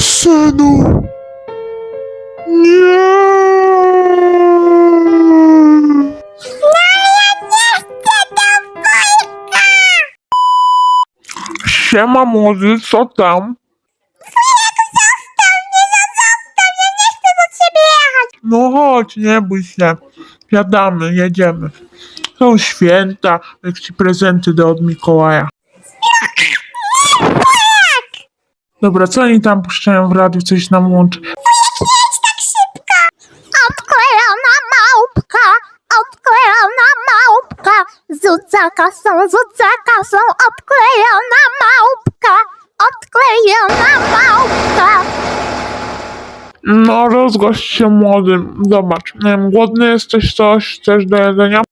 synu! Nie! Siema młody, co tam? No chodź, nie bój się. Jadamy, jedziemy. Są święta, jak ci prezenty do od Mikołaja. Dobra, co oni tam puszczają w radiu, coś nam łączy? Odklejona małpka, odklejona małpka, zucaka są, zucaka są, odklejona małpka, odklejona małpka. No, rozgość się młodym. Zobacz, nie wiem, głodny jesteś, coś chcesz do jedzenia?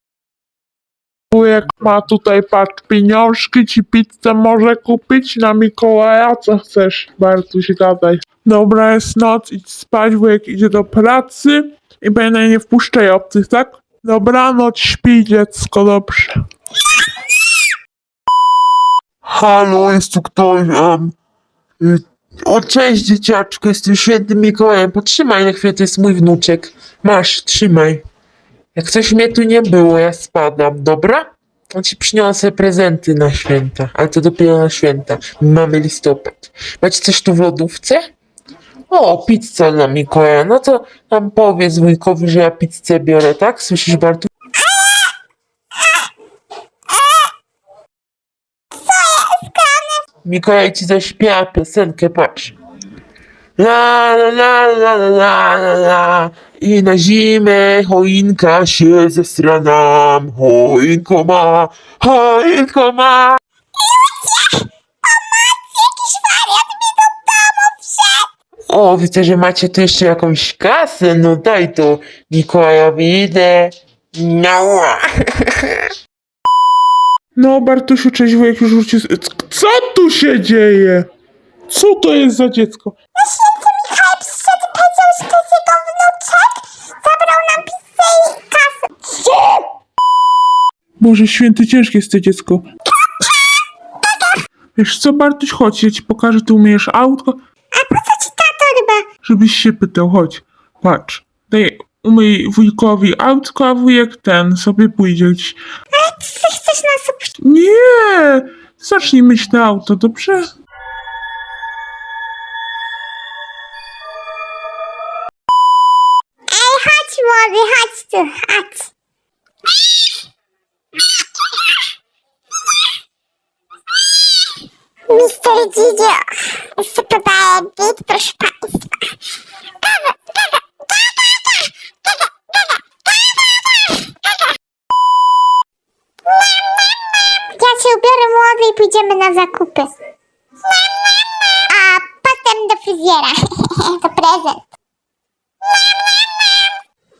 Wujek ma tutaj, patrz, pieniążki, ci pizzę może kupić na Mikołaja, co chcesz, Bartuś, gadaj. Dobra, jest noc, idź spać, wujek idzie do pracy i będę nie wpuszczaj obcych, tak? Dobranoc, śpi dziecko, dobrze. Halo, jest tu ktoś. Um, o, cześć dzieciaczku, jestem świętym Mikołajem. Potrzymaj na chwilę, to jest mój wnuczek. Masz, trzymaj. Jak coś mnie tu nie było, ja spadam, dobra? On ci przyniosę prezenty na święta, ale to dopiero na święta. Mamy listopad. Macie coś tu w lodówce? O, pizza dla Mikołaja. No to tam powiedz wujkowi, że ja pizzę biorę, tak? Słyszysz, Bartu? Mikołaj ci zaśpiewa piosenkę, patrz. La la la la la la la la I na zimę choinka się zestra nam Choinko ma, choinko ma O, widzę, że macie tu jeszcze jakąś kasę, no daj to Mikołajowi idę. No. No, Bartusiu, cześć, wujek już wrócił. z- Co tu się dzieje? Co to jest za dziecko? Michał Boże święty, ciężkie jest to dziecko. Wiesz co, Bartuś, chodź, ja ci pokażę, ty umiesz autko, A po co ci ta torba? żebyś się pytał, chodź. Patrz, daj, umyj wujkowi autko, a wujek ten sobie pójdzie gdzieś. Ale ty chcesz nas opuścić? Nie! Zacznij myć to auto, dobrze? Ej, chodź młody, chodź tu, chodź. Mister Dzidzio, jeszcze podaję bit, proszę państwa. Ja cię ubiorę młody i pójdziemy na zakupy. A potem do fryzjera. to prezent.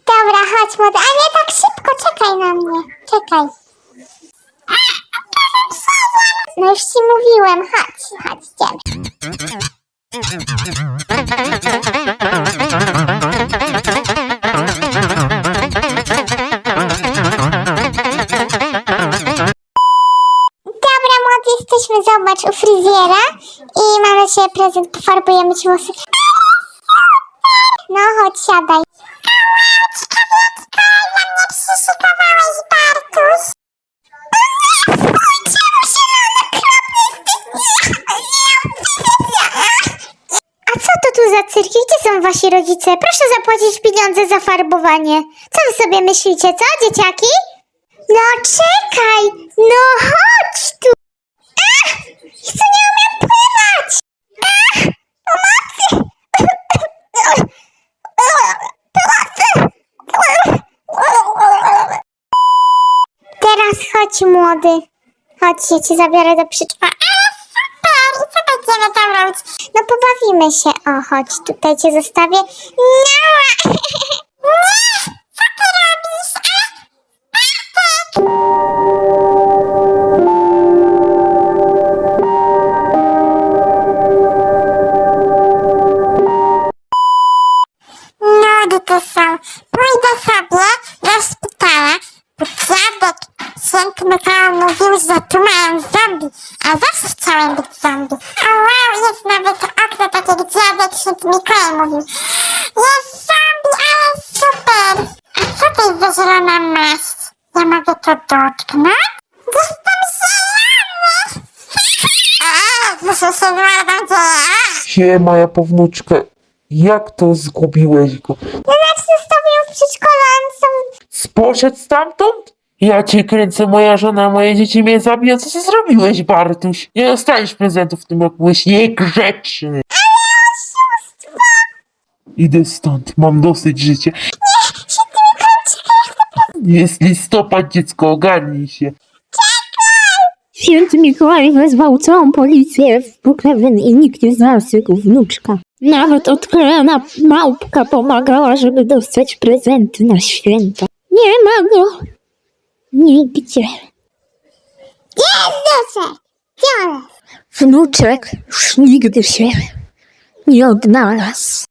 Dobra, chodź młody, ale nie tak szybko, czekaj na mnie. Czekaj. No już ci mówiłem, chodź, chodź. Dobra, młody, jesteśmy, zobacz, u fryzjera i mam dla ciebie prezent, pofarbujemy ci włosy. No, chodź, siadaj. przyszykowałeś, Bartuś? A co to tu za cyrki? Gdzie są wasi rodzice? Proszę zapłacić pieniądze za farbowanie. Co wy sobie myślicie, co, dzieciaki? No czekaj! No chodź tu! Ach! Co nie umiem pływać! Ach! Pomocy! Teraz chodź młody. Chodź, ja cię zabiorę do przyczepa. Ale super! Co będziemy tam robić? No pobawimy się. O, chodź, tutaj cię zostawię. Nie! a zawsze chciałem być zombie. O wow, jest nawet okno takie, gdzie dziadek święty Mikołaj mówił. Jest zombie, ale super. A co to jest za zielona maść? Ja mogę to dotknąć? Jestem zielony! A, muszę się złapać. Siema, ja pownuczkę. Jak to zgubiłeś go? Jak zostawił w sam... Poszedł stamtąd? Ja cię kręcę, moja żona, moje dzieci mnie zabiją. Co ty zrobiłeś, Bartuś? Nie dostaniesz prezentów w tym roku, byłeś niegrzeczny. Idę stąd, mam dosyć życia. Jest listopad, dziecko, ogarnij się. Święty Mikołaj wezwał całą policję w Brookhaven i nikt nie znalazł jego wnuczka. Nawet odklejona małpka pomagała, żeby dostać prezenty na święta. Nie ma go Duszę! Gdzie jest? Wnuczek już nigdy się nie odnalazł.